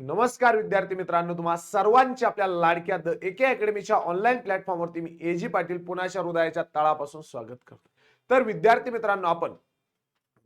नमस्कार विद्यार्थी मित्रांनो तुम्हा सर्वांचे आपल्या लाडक्या द एके अकॅडमीच्या ऑनलाईन प्लॅटफॉर्मवरती मी एजी पाटील पुण्याच्या हृदयाच्या तळापासून स्वागत करतो. तर विद्यार्थी मित्रांनो आपण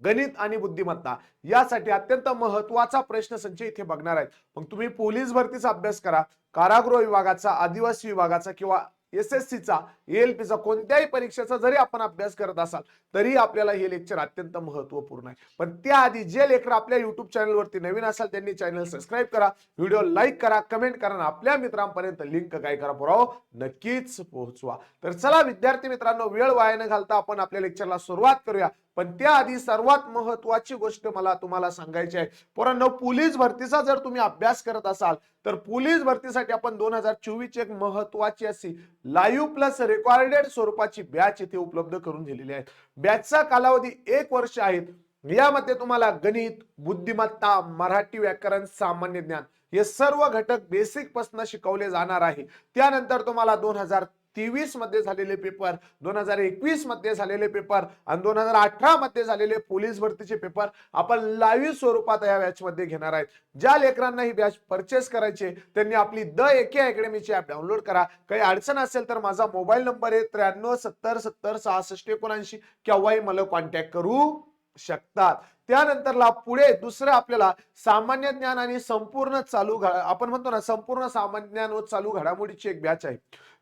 गणित आणि बुद्धिमत्ता यासाठी अत्यंत महत्त्वाचा प्रश्न संच इथे बघणार आहेत. मग तुम्ही पोलीस भरतीचा अभ्यास करा कारागृह विभागाचा आदिवासी विभागाचा किंवा एस एस सीचा एएलपीचा कोणत्याही परीक्षेचा जरी आपण अभ्यास करत असाल तरी आपल्याला हे लेक्चर अत्यंत महत्त्वपूर्ण आहे. पण त्याआधी जे लेकर आपल्या युट्यूब चॅनलवरती नवीन असाल त्यांनी चॅनल सबस्क्राईब करा व्हिडिओ लाईक करा कमेंट करा आपल्या मित्रांपर्यंत लिंक काय करा पुराव नक्कीच पोहोचवा. तर चला विद्यार्थी मित्रांनो वेळ वाया न घालता आपण आपल्या लेक्चरला सुरुवात करूया. पण त्याआधी सर्वात महत्वाची गोष्ट मला तुम्हाला सांगायची आहे. पोरांनो पोलीस भरतीचा जर तुम्ही अभ्यास करत असाल तर पोलीस भरतीसाठी आपण दोन हजार चोवीस एक महत्वाची अशी लाईव्ह प्लस रेकॉर्डेड स्वरूपाची बॅच इथे उपलब्ध करून दिलेली आहे. बॅचचा कालावधी एक वर्ष आहे. यामध्ये तुम्हाला गणित बुद्धिमत्ता मराठी व्याकरण सामान्य ज्ञान हे सर्व घटक बेसिकपासून शिकवले जाणार आहे. त्यानंतर तुम्हाला दोन हजार तेवीसमध्ये झालेले पेपर दोन हजार एकवीसमध्ये झालेले पेपर आणि दोन हजार अठरा मध्ये झालेले पोलीस भरतीचे पेपर आपण लाईव्ह स्वरूपात या बॅच मध्ये घेणार आहेत. ज्या लेकरांना ही बॅच परचेस करायची त्यांनी आपली द एके अकॅडमीची ऍप डाउनलोड करा. काही अडचण असेल तर माझा मोबाईल नंबर आहे त्र्याण्णव सत्तर सत्तर सहासष्ट एकोणऐंशी केव्हाही मला कॉन्टॅक्ट करू शकतात. त्यानंतरला पुढे दुसरं आपल्याला सामान्य ज्ञान आणि संपूर्ण चालू आपण म्हणतो ना संपूर्ण सामान्य ज्ञान व चालू घडामोडीची एक बॅच आहे.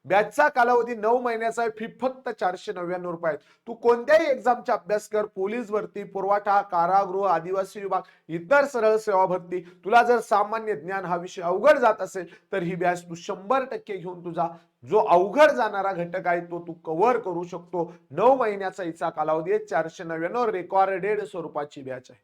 बॅचचा कालावधी नऊ महिन्याचा आहे. फी फक्त चारशे नव्याण्णव रुपये आहेत. तू कोणत्याही एक्झामचा अभ्यास कर. पोलीस भरती पुरवठा कारागृह आदिवासी विभाग इतर सरळ सेवा भरती. तुला जर सामान्य ज्ञान हा विषय अवघड जात असेल तर ही बॅच तू शंभर टक्के घेऊन तुझा जो अवघड जाणारा घटक आहे तो तू कव्हर करू शकतो. नऊ महिन्याचा हिचा कालावधी आहे. चारशे नव्याण्णव रेकॉर्डेड स्वरूपाची बॅच आहे.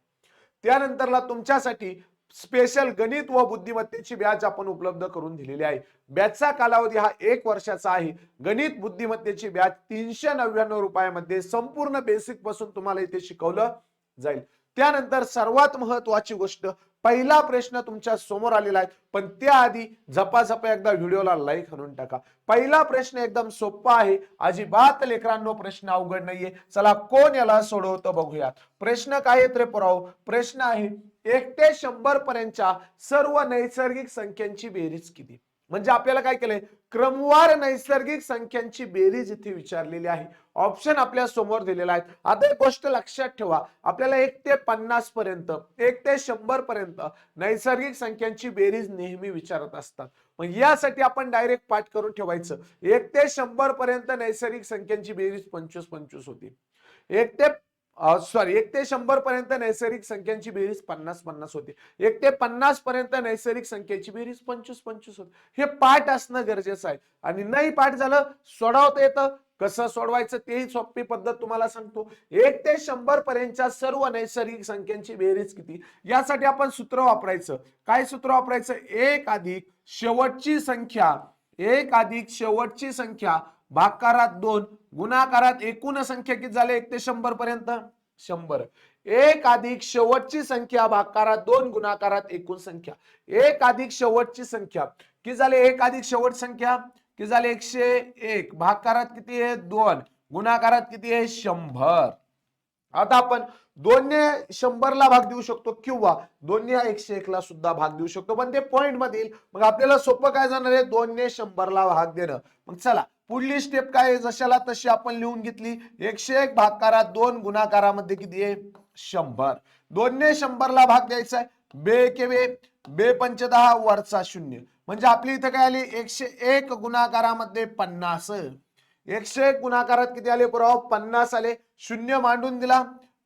त्यानंतरला तुमच्यासाठी स्पेशल गणित व बुद्धिमत्तेची बॅच आपण उपलब्ध करून दिलेली आहे. बॅचचा कालावधी हा एक वर्षाचा आहे. गणित बुद्धिमत्तेची बॅच तीनशे नव्याण्णव रुपयामध्ये संपूर्ण बेसिकपासून तुम्हाला इथे शिकवलं जाईल. त्यानंतर सर्वात महत्वाची गोष्ट पहिला प्रश्न तुमच्यासमोर आलेला आहे पण त्याआधी झपाझपा एकदा व्हिडिओला लाईक आणून टाका. पहिला प्रश्न एकदम सोपा आहे. अजिबात लेकरांनो प्रश्न अवघड नाहीये. चला कोण याला सोडवतं बघूयात. प्रश्न काय आहेत रे पुराव? प्रश्न आहे एक ते शंभर पर्यंतच्या सर्व नैसर्गिक संख्यांची बेरीज किती? म्हणजे आपल्याला काय केलंय? क्रमवार नैसर्गिक संख्यांची बेरीज इथे विचारलेली आहे. ऑप्शन आपल्यासमोर दिलेला आहे. आता एक गोष्ट लक्षात ठेवा. आपल्याला एक ते पन्नास पर्यंत एक ते शंभर पर्यंत नैसर्गिक संख्यांची बेरीज नेहमी विचारत असतात. मग यासाठी आपण डायरेक्ट पाठ करून ठेवायचं. एक ते शंभर पर्यंत नैसर्गिक संख्यांची बेरीज पंचवीस पंचवीस होती. एक ते सॉरी एक ते शंभर पर्यंत नैसर्गिक संख्यांची बेरीज पन्नास पन्नास होती. एक ते पन्नास पर्यंत नैसर्गिक संख्येची बेरीज पंचवीस पंचवीस होती. हे पाठ असणं गरजेचं आहे. आणि नाही पाठ झालं सोडवता येतं. कसं सोडवायचं तेही सोपी पद्धत तुम्हाला सांगतो. एक ते शंभर पर्यंतच्या सर्व नैसर्गिक संख्यांची बेरीज किती? यासाठी आपण सूत्र वापरायचं. काय सूत्र वापरायचं? एक अधिक शेवटची संख्या एक अधिक शेवटची संख्या भागकारात दोन गुणाकारात एकूण संख्या किती झाले? एक ते शंभर पर्यंत. शंभर. एक अधिक शेवटची संख्या भागकारात दोन गुणाकारात एकूण संख्या. एक अधिक शेवटची संख्या. किती झाले? एक अधिक शेवट संख्या. किती झाले? एकशे एक. भागकारात किती आहे? दोन. गुणाकारात किती आहे? शंभर. आता आपण दोनने शंभरला भाग देऊ शकतो किंवा दोनने एकशे एकला सुद्धा भाग देऊ शकतो. पण ते पॉइंट मधील मग आपल्याला सोपं काय जाणार आहे? दोनने शंभरला भाग देणं. मग चला पुढली स्टेप काय जशाला तशी आपण लिहून घेतली. एकशे एक भागकारात दोन गुणाकारामध्ये किती आहे? शंभर. दोनने शंभरला भाग द्यायचा आहे. बे के बे. बे पंच दहा वरचा शून्य. म्हणजे आपली इथं काय आली? एकशे एक गुणाकारामध्ये पन्नास. एकशे एक गुणाकारात किती आले पुराव? पन्नास आले. शून्य मांडून दिला.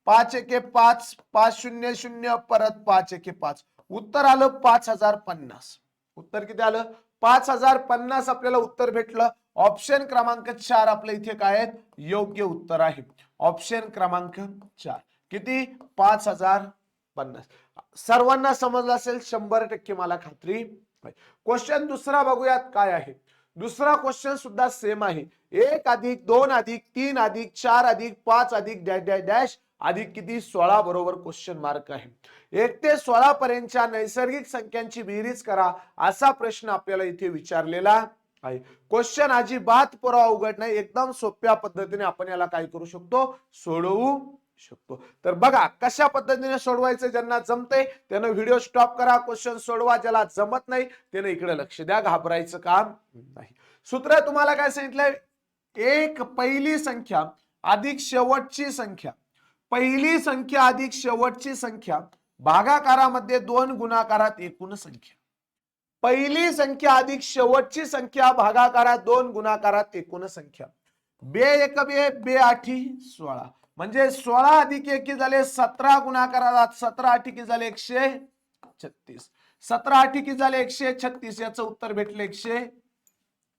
पाच एके पाच. पाच शून्य शून्य. परत पाच एके पाच. उत्तर आलं पाच हजार पन्नास. उत्तर किती आलं? पाच हजार पन्नास आपल्याला उत्तर भेटलं. ऑप्शन क्रमांक चार आपल्या इथे काय आहेत? योग्य उत्तर आहे. ऑप्शन क्रमांक चार. किती? पाच हजार पन्नास. सर्वांना समजलं असेल शंभर टक्के मला खात्री क्वेश्चन दुसरा बघूयात काय आहे. दुसरा क्वेश्चन सुद्धा सेम आहे. एक अधिक दोन अधिक तीन अधिक चार अधिक पाच अधिक डॅश डॅश डॅश अधिक किती? सोळा बरोबर क्वेश्चन मार्क आहे. एक ते सोळा पर्यंतच्या नैसर्गिक संख्यांची बेरीज करा असा प्रश्न आपल्याला इथे विचारलेला आहे. क्वेश्चन अजिबात पुरावा उघड नाही. एकदम सोप्या पद्धतीने आपण याला काय करू शकतो? सोडवू शकतो. तर बघा कशा पद्धतीने सोडवायचं ज्यांना जमतंय त्यानं व्हिडिओ स्टॉप करा क्वेश्चन सोडवा. ज्याला जमत नाही त्यानं इकडे लक्ष द्या. घाबरायचं काम नाही. सूत्र तुम्हाला काय सांगितलंय? एक पहिली संख्या अधिक शेवटची संख्या. पहिली संख्या अधिक शेवटची संख्या. भागाकारामध्ये दोन गुणाकारात एकूण संख्या. पहिली संख्या अधिक शेवटची संख्या भागाकारात दोन गुणाकारात एकूण संख्या. बे एक बे बे आठी सोळा. म्हणजे सोळा अधिक एकी झाले सतरा गुणाकारात सतरा आठिकी झाले एकशे छत्तीस. सतरा आठिकी झाले एकशे छत्तीस याचं उत्तर भेटले एकशे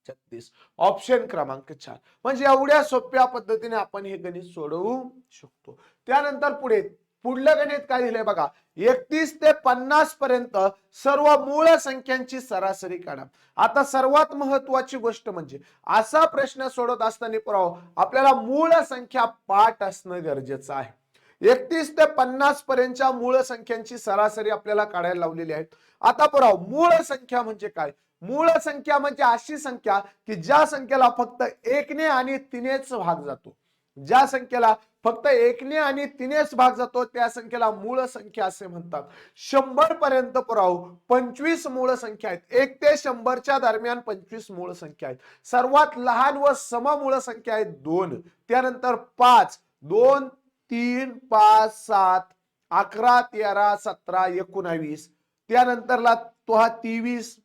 छत्तीस. ऑप्शन क्रमांक चार. म्हणजे एवढ्या सोप्या पद्धतीने आपण हे गणित सोडवू शकतो. त्यानंतर पुढे पुढलं गणित काय दिलंय बघा? एकतीस ते पन्नास पर्यंत सर्व मूळ संख्यांची सरासरी काढा. आता सर्वात महत्वाची गोष्ट म्हणजे असा प्रश्न सोडत असताना पुराव आपल्याला मूळ संख्या पाठ असणं गरजेचं आहे. एकतीस ते पन्नास पर्यंतच्या मूळ संख्यांची सरासरी आपल्याला काढायला लावलेली आहे. आता पुराव मूळ संख्या म्हणजे काय? मूळ संख्या म्हणजे अशी संख्या की ज्या संख्येला फक्त एकने आणि तिनेच भाग जातो. ज्या संख्येला फक्त एकने आणि तिनेच भाग जातो त्या संख्येला मूळ संख्या असे म्हणतात. शंभर पर्यंत पुराव पंचवीस मूळ संख्या आहेत. एक ते शंभरच्या दरम्यान पंचवीस मूळ संख्या आहेत. सर्वात लहान व सममूळ संख्या आहेत दोन. त्यानंतर पाच. दोन तीन पाच सात अकरा तेरा सतरा एकोणावीस. त्यानंतरला तो हा तेवीस.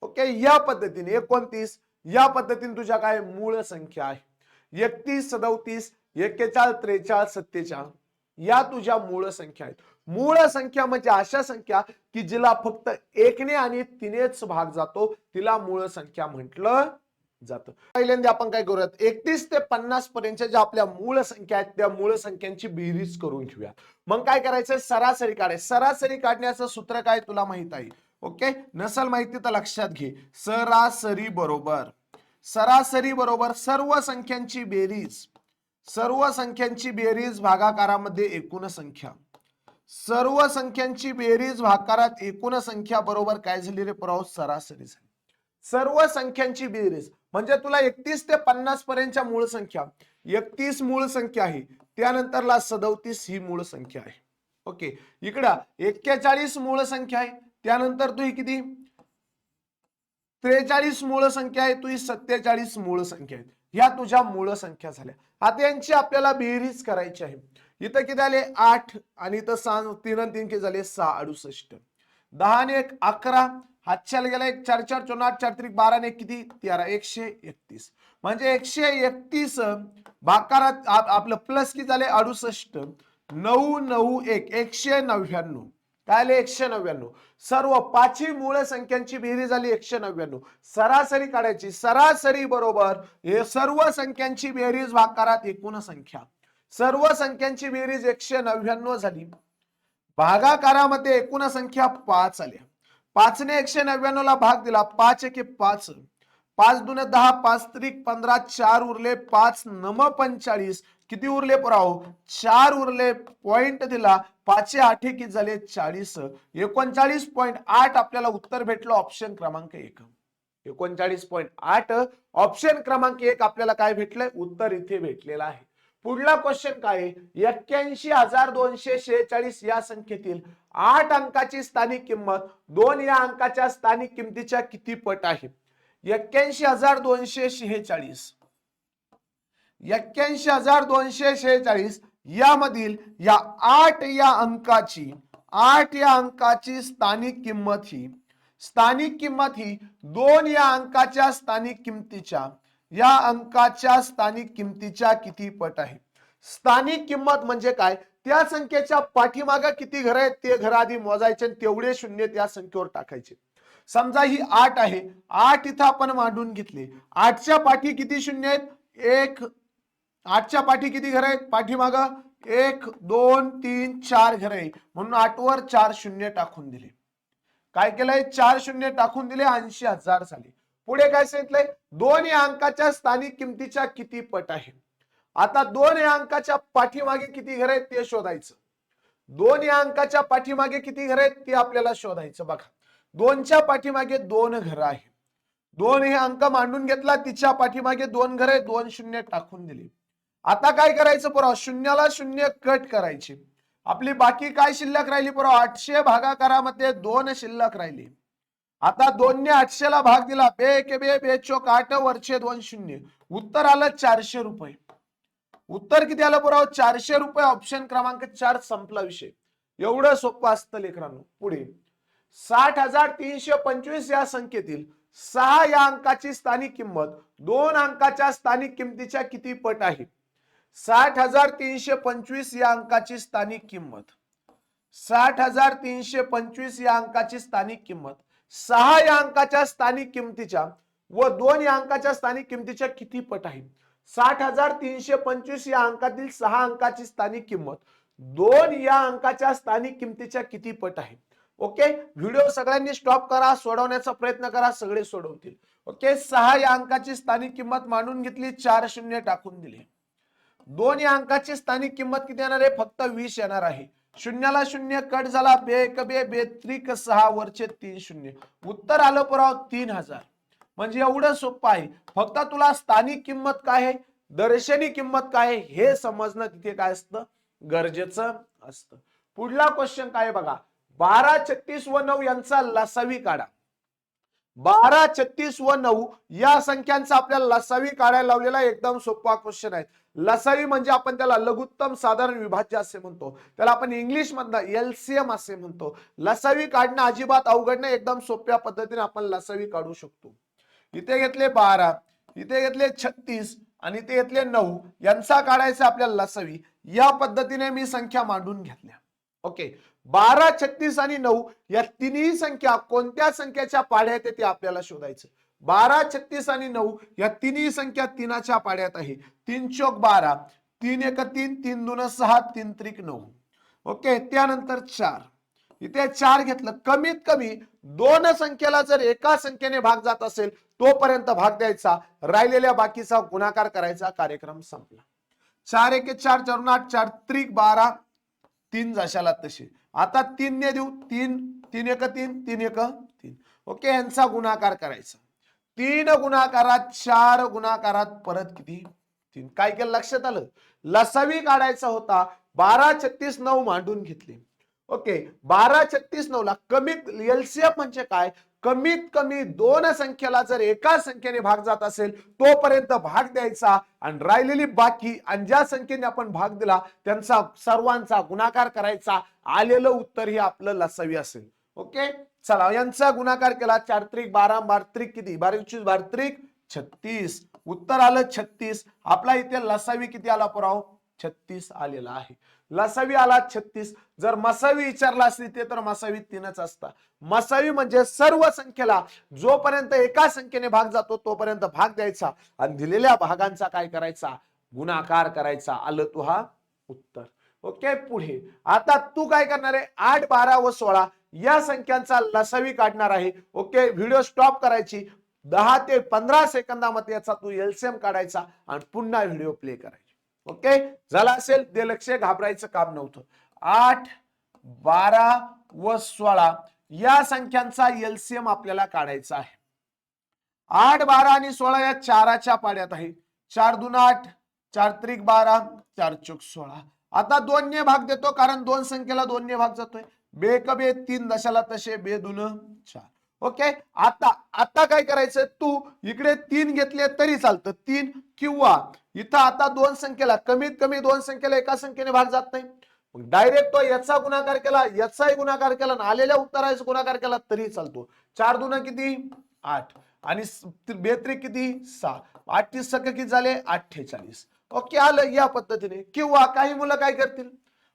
ओके? या पद्धतीने एकोणतीस. या पद्धतीने तुझ्या काय? मूळ संख्या आहे. एकतीस सदोतीस एक्केचाळ त्रेचाळ सत्तेचाळ. या तुझ्या मूळ संख्या आहेत. मूळ संख्या म्हणजे अशा संख्या की जिला फक्त एकने आणि तिनेच भाग जातो. तिला मूळ संख्या म्हटलं जातं. पहिल्यांदा आपण काय करूयात? एकतीस ते पन्नास पर्यंतच्या ज्या आपल्या मूळ संख्या आहेत त्या मूळ संख्यांची बेरीज करून घेऊया मग काय करायचं सरासरी काढाय सरासरी काढण्याचं सूत्र काय तुला माहीत आहे. ओके? नसल माहिती तर लक्षात घे. सरासरी बरोबर. सरासरी बरोबर सर्व संख्यांची बेरीज सर्व संख्यांची बेरीज भागाकारामध्ये एकूण संख्या. सर्व संख्यांची बेरीज भागाकारात एकूण संख्या बरोबर काय झाली रे पुराव सरासरी झाली. सर्व संख्यांची बेरीज म्हणजे तुला एकतीस ते पन्नास पर्यंतच्या मूळ संख्या. एकतीस मूळ संख्या आहे. त्यानंतरला सदोतीस ही मूळ संख्या आहे. ओके. इकडं एक्केचाळीस मूळ संख्या आहे. त्यानंतर तू ही किती? त्रेचाळीस मूळ संख्या आहे तुझी सत्तेचाळीस मूळ संख्या आहे ह्या तुझ्या मूळ संख्या झाल्या. आता यांची आपल्याला बेरीज करायची आहे. इथं किती आले? आठ. आणि इथं सहा तीन तीन किती झाले? सहा अडुसष्ट. दहा आणि एक अकरा. हातच्याला गेला एक चार चार चोन आठ चार त्रिक बारा आणि किती? तेरा. एकशे एकतीस. म्हणजे एकशे एकतीस भाकारात आपलं प्लस किती झाले? अडुसष्ट. नऊ नऊ एक. एकशे नव्याण्णव. काय आले एकशे नव्याण्णव. सर्व पाचही मूळ संख्यांची बेरीज झाली एकशे नव्याण्णव. सरासरी काढायची. सरासरी बरोबर हे सर्व संख्यांची बेरीज भाकारात एकूण संख्या. सर्व संख्यांची बेरीज एकशे नव्याण्णव झाली. भागाकारामध्ये एकूण संख्या पाच आल्या पाचने एकशे नव्याण्णव ला भाग दिला. पाच एके पाच. पाच दुने दहा पाच त्रिक पंधरा चार उरले पाच नम पंचाळीस. किती उरले पुराव चार उरले पॉइंट दिला. पाचशे आठ किती झाले चाळीस. एकोणचाळीस पॉईंट आठ आपल्याला उत्तर भेटलं ऑप्शन क्रमांक एक. एकोणचाळीस पॉईंट आठ ऑप्शन क्रमांक एक आपल्याला काय भेटलंय? उत्तर इथे भेटलेलं आहे. पुढला क्वेश्चन काय आहे? एक्क्याऐंशी हजार दोनशे शेहेचाळीस या संख्येतील आठ अंकाची स्थानिक किंमत दोन या अंकाच्या स्थानिक किमतीच्या किती पट आहे? एक्क्याऐंशी हजार दोनशे शेहेचाळीस. एक्क्याऐंशी हजार दोनशे शेहेचाळीस यामधील या आठ या अंकाची आठ या अंकाची स्थानिक किंमत ही स्थानिक किंमत ही दोन या अंकाच्या स्थानिक किमतीच्या या अंकाच्या स्थानिक किमतीच्या किती पट आहे? स्थानिक किंमत म्हणजे काय? त्या संख्येच्या पाठीमागं किती घर आहेत? ते घर आधी मोजायचे आणि तेवढे शून्य त्या संख्येवर टाकायचे. समजा ही आठ आहे. आठ इथं आपण मांडून घेतले. आठच्या पाठी किती शून्य आहेत? एक आठच्या पाठी किती घर आहेत? पाठीमाग एक दोन तीन चार घर आहे म्हणून आठवर चार शून्य टाकून दिले. काय केलंय? चार शून्य टाकून दिले ऐंशी हजार झाले. पुढे काय सांगितलंय? दोन या अंकाच्या स्थानिक किमतीच्या किती पट आहे आता दोन या अंकाच्या पाठीमागे किती घर आहेत ते शोधायचं. दोन या अंकाच्या पाठीमागे किती घर आहेत ते आपल्याला शोधायचं बघा. दोनच्या पाठीमागे दोन घर आहे दोन हे अंक मांडून घेतला तिच्या पाठीमागे दोन घर आहे दोन शून्य टाकून दिले. आता काय करायचं पुरा शून्याला शून्य कट करायची. आपली बाकी काय शिल्लक राहिली पुरा आठशे भागाकारामध्ये दोन शिल्लक राहिली. आता दोनने आठशेला भाग दिला. बे के बे बे चोक आठ वरचे दोन शून्य. उत्तर आलं चारशे रुपये. उत्तर किती आलं पुराव? चारशे रुपये. ऑप्शन क्रमांक चार संपला विषय. एवढं सोपं असतं लेकरांनो. पुढे. साठ हजार तीनशे पंचवीस या संख्येतील सहा या अंकाची स्थानिक किंमत दोन अंकाच्या स्थानिक किमतीच्या किती पट आहे? साठ हजार तीनशे पंचवीस या अंकाची स्थानिक किंमत. साठ हजार तीनशे पंचवीस या अंकाची स्थानिक किंमत. सहा या अंकाच्या स्थानिक किमतीच्या व दोन या अंकाच्या स्थानिक किमतीच्या किती पट आहे साठ हजार तीनशे पंचवीस या अंकातील सहा अंकाची स्थानिक किंमत. दोन या अंकाच्या स्थानिक किमतीच्या किती पट आहे ओके? व्हिडिओ सगळ्यांनी स्टॉप करा सोडवण्याचा प्रयत्न करा सगळे सोडवतील. ओके? सहा या अंकाची स्थानिक किंमत मांडून घेतली चार शून्य टाकून दिले. दोन या अंकाची स्थानिक किंमत किती येणार आहे? फक्त वीस येणार आहे. शून्याला शून्य कट झाला बे एक बे बेत्रिक सहा वरचे तीन शून्य. उत्तर आलं पुराव तीन हजार. म्हणजे एवढं सोपं आहे. फक्त तुला स्थानिक किंमत काय आहे? दर्शनी किंमत काय आहे? हे समजणं तिथे काय असतं? गरजेचं असतं. पुढला क्वेश्चन काय आहे बघा? बारा छत्तीस व नऊ यांचा लसावी काढा. बारा छत्तीस व नऊ या संख्यांचा आपल्याला लसावी काढायला लावलेला एकदम सोपा क्वेश्चन आहे. लसावी म्हणजे आपण त्याला लघुत्तम साधारण विभाज्य असे म्हणतो. त्याला आपण इंग्लिश मधनं एलसीएम असे म्हणतो. लसावी काढणं अजिबात अवघड नाही एकदम सोप्या पद्धतीने आपण लसावी काढू शकतो. इथे घेतले बारा इथे घेतले छत्तीस आणि इथे घेतले नऊ. यांचा काढायचा आपल्याला लसावी. या पद्धतीने मी संख्या मांडून घेतल्या. ओके. बारा छत्तीस आणि नऊ या तिन्ही संख्या कोणत्या संख्याच्या पाड्यात आहेत ते आपल्याला शोधायचं. बारा छत्तीस आणि नऊ या तिन्ही संख्या तीनाच्या पाड्यात आहे. तीन चौक बारा तीन एक तीन तीन दोन सहा तीन त्रिक नऊ. ओके त्यानंतर चार. इथे चार घेतलं. कमीत कमी दोन संख्येला जर एका संख्येने भाग जात असेल तोपर्यंत भाग द्यायचा. राहिलेल्या बाकीचा गुणाकार करायचा. कार्यक्रम संपला. चार एक चार चारून आठ चार त्रिक बारा तीन जशाला तसे. आता तीनने देऊ तीन तीन एक तीन तीन एक तीन. ओके यांचा गुणाकार करायचा. तीन गुणाकारात चार गुणाकारात परत किती? तीन. काय केलं? लक्षात आलं? लसावी काढायचा होता. बारा छत्तीस नऊ मांडून घेतले. ओके बारा छत्तीस नऊ ला कमीत एलसीएफ म्हणजे काय? कमीत कमी दोन संख्येला जर एका संख्येने भाग जात असेल तोपर्यंत भाग द्यायचा आणि राहिलेली बाकी आणि ज्या संख्येने आपण भाग दिला त्यांचा सर्वांचा गुणाकार करायचा. आलेलं उत्तर हे आपलं लसावी असेल. ओके? चला यांचा गुणाकार केला. चार त्रिक बारा बार त्रिक किती? बारा पंचवीस बार त्रिक छत्तीस. उत्तर आलं छत्तीस. आपला इथे लसावी किती आला पुराव? छत्तीस आलेला आहे. लसावी आला छत्तीस. जर मसावी विचारला असली ते तर मसावी तीनच असता. मसावी म्हणजे सर्व संख्येला जोपर्यंत एका संख्येने भाग जातो तोपर्यंत भाग द्यायचा आणि दिलेल्या भागांचा काय करायचा? गुणाकार करायचा. आलं तू हा उत्तर. ओके पुढे. आता तू काय करणार आहे? आठ बारा व सोळा या संख्यांचा लसावी काढणार आहे. ओके व्हिडिओ स्टॉप करायची. दहा ते पंधरा सेकंदामध्ये याचा तू एलसीएम काढायचा आणि पुन्हा व्हिडिओ प्ले करायचा. ओके? झाला असेल? ते लक्ष घाबरायचं काम नव्हतं. आठ बारा व सोळा या संख्यांचा एलसीएम आपल्याला काढायचा आहे. आठ बारा आणि सोळा या चाराच्या पाड्यात आहे. चार दोन आठ चार त्रिक बारा चार चौक सोळा. आता दोनने भाग देतो कारण दोन संख्येला दोनने भाग जातोय. बे क बे तीन दशाला तसे बे दोन चार. ओके? आता आता काय करायचं? तू इकडे तीन घेतले तरी चालतं. तीन किंवा इथं आता दोन संख्येला कमीत कमी दोन संख्येला एका संख्येने भाग जात नाही. मग डायरेक्ट तो याचा गुणाकार केला याचाही गुणाकार केला आणि आलेल्या उत्तराचा गुणाकार केला तरी चालतो. चार दुना किती? आठ. आणि बेत्री किती? सहा. आठ तीस सक किती झाले? अठ्ठेचाळीस. ओके आलं या पद्धतीने. किंवा काही मुलं काय करतील?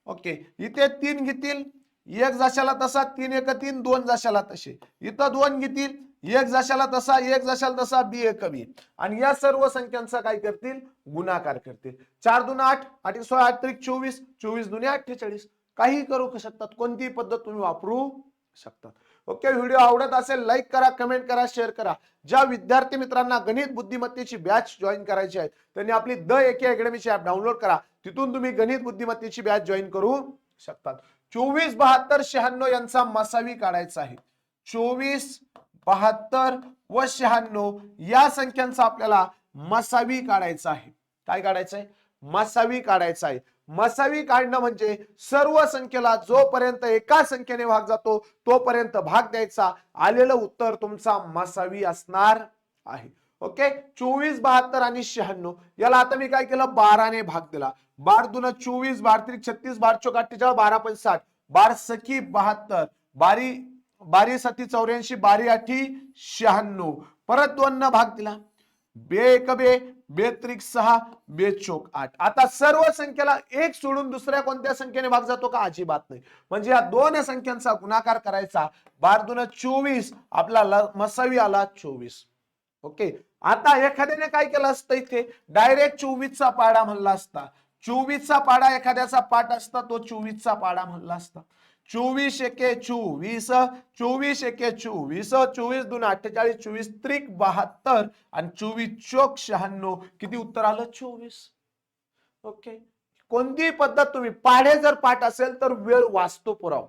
ओके इथे तीन घेतील एक जशाला तसा तीन एक तीन दोन जशाला तसे. इथं दोन घेतील एक जशाला तसा एक जशाला तसा बी एक बी. आणि या सर्व संख्यांचा काय करतील? गुणाकार करतील. चार दोन आठ आठ सोळा आठ त्रिक चोवीस चोवीस दुने अठ्ठेचाळीस. काही करू शकतात? कोणतीही पद्धत तुम्ही वापरू शकतात. ओके व्हिडिओ आवडत असेल लाईक करा कमेंट करा शेअर करा. ज्या विद्यार्थी मित्रांना गणित बुद्धिमत्तेची बॅच जॉईन करायची आहे त्यांनी आपली द एके अकॅडमीची ऍप डाउनलोड करा. तिथून तुम्ही गणित बुद्धिमत्तेची बॅच जॉईन करू शकतात. चोवीस बहात्तर शहाण्णव यांचा मसावी काढायचा आहे. चोवीस बहात्तर व शहाण्णव या संख्यांचा आपल्याला मसावी काढायचा आहे. काय काढायचं आहे मसावी काढायचा आहे. मसावी काढणं म्हणजे सर्व संख्येला जोपर्यंत एका संख्येने भाग जातो तोपर्यंत भाग द्यायचा. आलेलं उत्तर तुमचा मसावी असणार आहे. ओके? चोवीस बहात्तर आणि शहाण्णव. याला आता मी काय केलं? बाराने भाग दिला. बार दुन चोवीस बार त्रिक छत्तीस बार चौक अठ्ठेचाळीस बारा पंच साठ. बार सखी बहात्तर. बारी बारी सती चौऱ्याऐंशी बारी आठी शहाण्णव. परत दोन न भाग दिला. बे एक बे. बे त्रिक सहा बे चोक आठ. आता सर्व संख्येला एक सोडून दुसऱ्या कोणत्या संख्येने भाग जातो का? अजिबात नाही. म्हणजे या दोन संख्यांचा गुणाकार करायचा. बार दोन चोवीस. आपला मसावी आला चोवीस. ओके? आता एखाद्याने काय केलं असतं इथे? डायरेक्ट चोवीसचा पाडा म्हणला असता. चोवीसचा पाडा एखाद्याचा पाठ असता तो चोवीसचा पाडा म्हणला असता. चोवीस एके चोवीस चोवीस एके चोवीस चोवीस दोन अठ्ठेचाळीस चोवीस त्रिक बहात्तर आणि चोवीस चोक शहाण्णव. किती उत्तर आलं? चोवीस. ओके. कोणतीही पद्धत तुम्ही पाढे जर पाठ असेल तर वेळ वाचतो पुराव.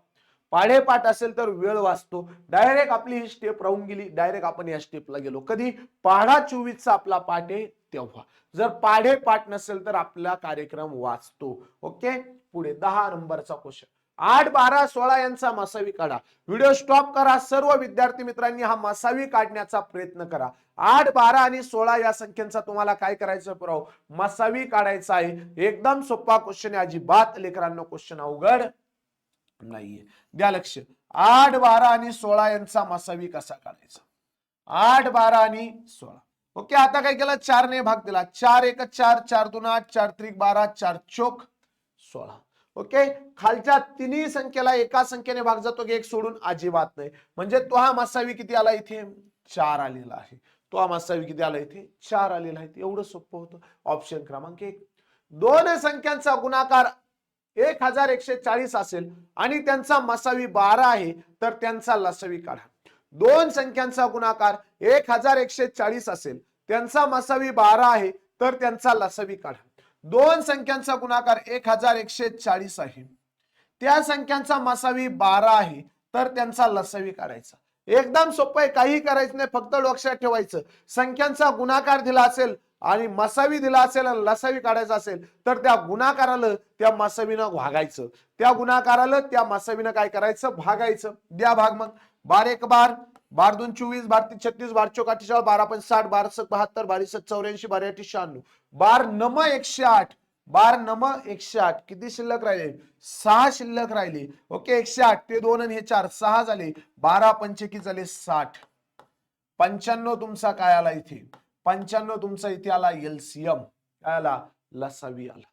पाढे पाठ असेल तर वेळ वाचतो. डायरेक्ट आपली ही स्टेप राहून गेली डायरेक्ट आपण या स्टेपला गेलो. कधी पाढा चोवीसचा आपला पाठ आहे तेव्हा. जर पाढे पाठ नसेल तर आपला कार्यक्रम वाचतो. ओके पुढे दहा नंबरचा क्वेश्चन आठ बारा सोळा यांचा मसावी काढा. व्हिडिओ स्टॉप करा. सर्व विद्यार्थी मित्रांनी हा मसावी काढण्याचा प्रयत्न करा. आठ बारा आणि सोळा या संख्यांचा तुम्हाला काय करायचं पुराव मसावी काढायचा आहे. एकदम सोपा क्वेश्चन आहे. अजिबात लेकरांना क्वेश्चन अवघड. नाहीये. द्या लक्ष. आठ बारा आणि सोळा यांचा मसावी कसा काढायचा? आठ बारा आणि सोळा. ओके आता काय केलं? चारने भाग दिला. चार एक चार चार दोन आठ चार त्रिक बारा चार चोक सोळा. ओके खालच्या तिन्ही संख्येला एका संख्येने भाग जातो की एक सोडून अजिबात नाही. म्हणजे तो हा मसावी किती आला इथे? चार आलेला आहे. तो हा मसावी किती आला इथे? चार आलेला आहे. एवढं सोपं होतं. ऑप्शन क्रमांक एक. दोन संख्यांचा गुणाकार एक हजार एकशे चाळीस असेल आणि त्यांचा मसावी बारा आहे तर त्यांचा लसावी काढा. दोन संख्यांचा गुणाकार एक हजार एकशे चाळीस असेल त्यांचा मसावी बारा आहे तर त्यांचा लसावी काढा. दोन संख्यांचा गुणाकार एक हजार एकशे चाळीस आहे. त्या संख्यांचा मसावी बारा आहे तर त्यांचा लसावी काढायचा. एकदम सोपं आहे काही करायचं नाही फक्त लक्षात ठेवायचं. संख्यांचा गुणाकार दिला असेल आणि मसावी दिला असेल आणि लसावी काढायचा असेल तर त्या गुणाकाराला त्या मसावीनं भागायचं त्या गुणाकाराला त्या मसावीनं काय करायचं? भागायचं. द्या भाग मग. बार एक बार. बार दोन चोवीस. बार तीन छत्तीस. बार चौक अठ्ठेचाळीस. बारा पंच साठ. बारा बहात्तर. बारीस चौऱ्याऐंशी. बारा शहाण्णव. बार नम एकशे आठ. बार नम एकशे आठ. किती शिल्लक राहिले? सहा शिल्लक राहिले. ओके एकशे आठ. ते दोन आणि हे चार. सहा झाले. बारा पंचेकी झाले साठ. पंच्याण्णव तुमचा काय आला इथे? पंच्याण्णव तुमचा इथे आला एलसीएम. काय आला? लसावी आला.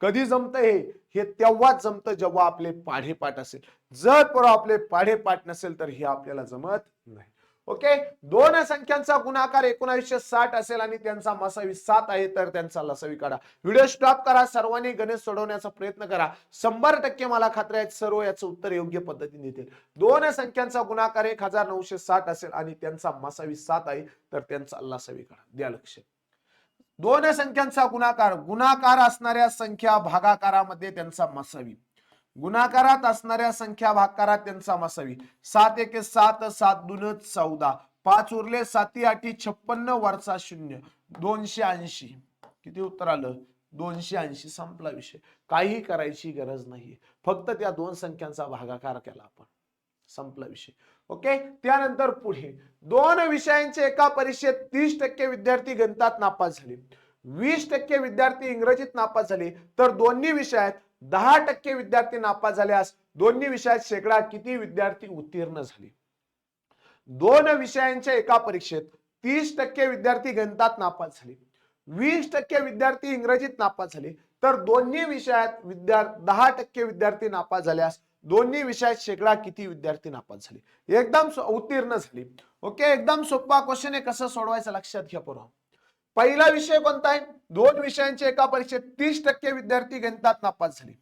कधी जमतं हे? हे तेव्हाच जमतं जेव्हा आपले पाढेपाठ असेल. जर परवा आपले पाढेपाठ नसेल तर हे आपल्याला जमत नाही. ओके? दोन संख्यांचा गुणाकार एकोणावीसशे साठ असेल आणि त्यांचा मसावी सात आहे तर त्यांचा लसावी काढा. व्हिडिओ स्टॉप करा. सर्वांनी गणित सोडवण्याचा प्रयत्न करा. शंभर टक्के मला खात्री आहे सर्व याचं उत्तर योग्य पद्धतीने देतील दोन संख्यांचा गुणाकार एक हजार नऊशे साठ असेल आणि त्यांचा मसावी सात आहे तर त्यांचा लसावी काढा. द्या लक्ष. दोन संख्यांचा गुणाकार. गुणाकार असणाऱ्या संख्या भागाकारामध्ये त्यांचा मसावी. गुणाकारात असणाऱ्या संख्या भागाकारात त्यांचा मसावी. सात एके सात सात दुन चौदा. पाच उरले साती आठी छप्पन्न वरचा शून्य. दोनशे ऐंशी. किती उत्तर आलं? दोनशे ऐंशी. संपला विषय. काही करायची गरज नाहीये. फक्त त्या दोन संख्यांचा भागाकार केला आपण. संपला विषय. ओके? त्यानंतर पुढे. दोन विषयांचे एका परीक्षेत तीस टक्के विद्यार्थी गणितात नापास झाले. वीस टक्के विद्यार्थी इंग्रजीत नापास झाले. तर दोन्ही विषयात दहा टक्के विद्यार्थी नापास झाल्यास दोन्ही विषयात शेकडा किती विद्यार्थी उत्तीर्ण झाले? दोन विषयांच्या एका परीक्षेत तीस टक्के विद्यार्थी गणितात नापास झाले. वीस टक्के विद्यार्थी इंग्रजीत नापास झाले. तर दोन्ही विषयात विद्यार्थी दहा टक्के विद्यार्थी नापास झाल्यास दोन्ही विषयात शेकडा किती विद्यार्थी नापास झाले? एकदम उत्तीर्ण झाले. ओके? एकदम सोपा क्वेश्चन आहे. कसं सोडवायचं? लक्षात घ्या पूर्ण पहिला विषय कोणता आहे? दोन विषयांचे एका परीक्षेत तीस टक्के विद्यार्थी गणितात नापास झाले.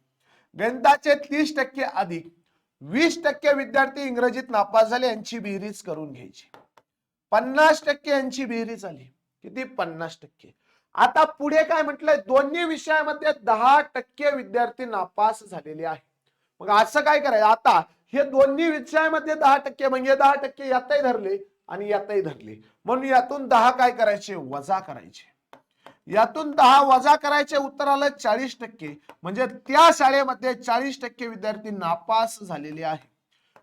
गणिताचे तीस टक्के अधिक वीस टक्के विद्यार्थी इंग्रजीत नापास झाले यांची बेरीज करून घ्यायची. पन्नास टक्के यांची बेरीज आली किती? पन्नास टक्के. आता पुढे काय म्हटलंय? दोन्ही विषयामध्ये दहा टक्के विद्यार्थी नापास झालेले आहे मग असं काय करायचं? आता हे दोन्ही विषयामध्ये दहा टक्के म्हणजे दहा टक्के यातही धरले आणि यातही धरले. म्हणून यातून दहा काय करायचे? वजा करायचे. यातून दहा वजा करायचे उत्तर आलं चाळीस टक्के. म्हणजे त्या शाळेमध्ये चाळीस टक्के विद्यार्थी नापास झालेले आहे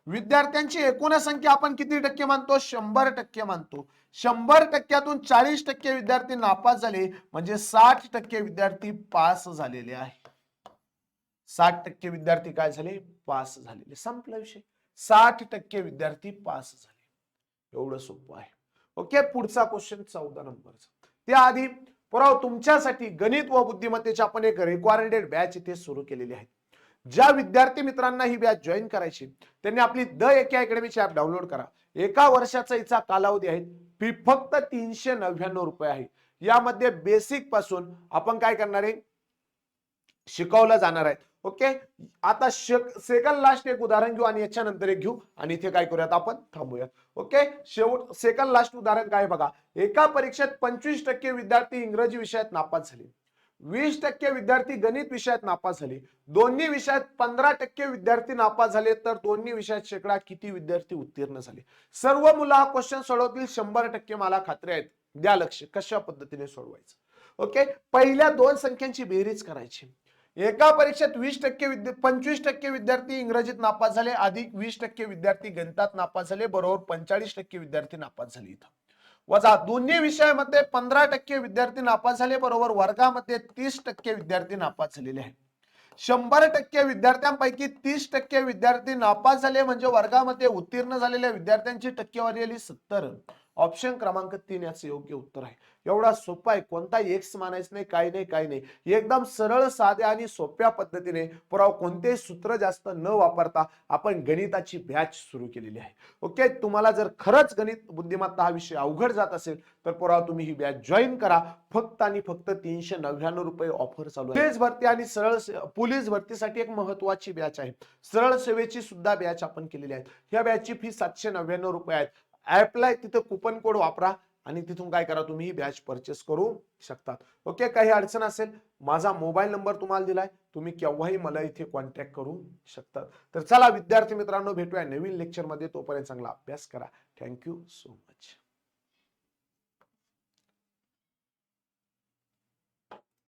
विद्यार्थ्यांची एकूण संख्या आपण किती टक्के मानतो? शंभर टक्के मानतो. शंभर टक्क्यातून चाळीस टक्के विद्यार्थी नापास झाले. म्हणजे साठ टक्के विद्यार्थी पास झालेले आहे साठ टक्के विद्यार्थी काय झाले? पास झालेले. संपला विषय. साठ टक्के विद्यार्थी पास झाले. एवढं सोपं आहे. ओके? पुढचा क्वेश्चन चौदा नंबरचा. त्याआधी पुराव तुमच्यासाठी गणित व बुद्धिमत्तेची आपण एक रिक्वायर्डेड बॅच इथे सुरू केलेली आहे. ज्या विद्यार्थी मित्रांना ही बॅच जॉईन करायची त्यांनी आपली द एके अकॅडमीची ऍप डाउनलोड करा. एका वर्षाचा हिचा कालावधी आहे. फी फक्त तीनशे नव्याण्णव रुपये आहे. यामध्ये बेसिकपासून आपण काय करणार आहे? शिकवलं जाणार आहे. ओके आता सेकंड लास्ट एक उदाहरण घेऊ आणि याच्यानंतर एक घेऊ आणि इथे काय करूयात आपण? थांबूयात. ओके शेवट सेकंड लास्ट उदाहरण काय बघा? एका परीक्षेत पंचवीस टक्के विद्यार्थी इंग्रजी विषयात नापास झाले. वीस टक्के विद्यार्थी गणित विषयात नापास झाले. दोन्ही विषयात पंधरा टक्के विद्यार्थी नापास झाले तर दोन्ही विषयात शेकडा किती विद्यार्थी उत्तीर्ण झाले? सर्व मुलं हा क्वेश्चन सोडवतील शंभर टक्के मला खात्री आहेत. द्या लक्ष कशा पद्धतीने सोडवायचं? ओके पहिल्या दोन संख्यांची बेरीज करायची. एका परीक्षेत वीस टक्के विद्या पंचवीस टक्के विद्यार्थी इंग्रजीत नापास झाले अधिक वीस टक्के विद्यार्थी गणितात नापास झाले बरोबर पंचाळीस टक्के विद्यार्थी नापास झाले इथं. वजा दोन्ही विषयामध्ये पंधरा टक्के विद्यार्थी नापास झाले बरोबर वर्गामध्ये तीस टक्के विद्यार्थी नापास झालेले आहेत. शंभर टक्के विद्यार्थ्यांपैकी तीस टक्के विद्यार्थी नापास झाले म्हणजे वर्गामध्ये उत्तीर्ण झालेल्या विद्यार्थ्यांची टक्केवारी आली सत्तर. ऑप्शन क्रमांक तीन याचं योग्य उत्तर आहे. एवढा सोपा आहे. कोणता एक्स मानायचं नाही काही नाही काही नाही. एकदम सरळ साध्या आणि सोप्या पद्धतीने पुराव कोणतेही सूत्र जास्त न वापरता आपण गणिताची बॅच सुरू केलेली आहे. ओके तुम्हाला जर खरंच गणित बुद्धिमत्ता हा विषय अवघड जात असेल तर पुराव तुम्ही ही बॅच जॉईन करा. फक्त आणि फक्त तीनशे नव्याण्णव रुपये ऑफर चालू आहे. भरती आणि सरळ पोलीस भरतीसाठी एक महत्वाची बॅच आहे. सरळ सेवेची सुद्धा बॅच आपण केलेली आहे या बॅचची फी सातशे नव्याण्णव रुपये आहेत. ऍपला तिथं कुपन कोड वापरा. आणि तिथून काय करा तुम्ही? ही बॅच परचेस करू शकतात. ओके काही अडचण असेल माझा मोबाईल नंबर तुम्हाला दिलाय तुम्ही केव्हाही मला इथे कॉन्टॅक्ट करू शकतात. तर चला विद्यार्थी मित्रांनो भेटूया नवीन लेक्चरमध्ये तोपर्यंत चांगला अभ्यास करा. Thank you so much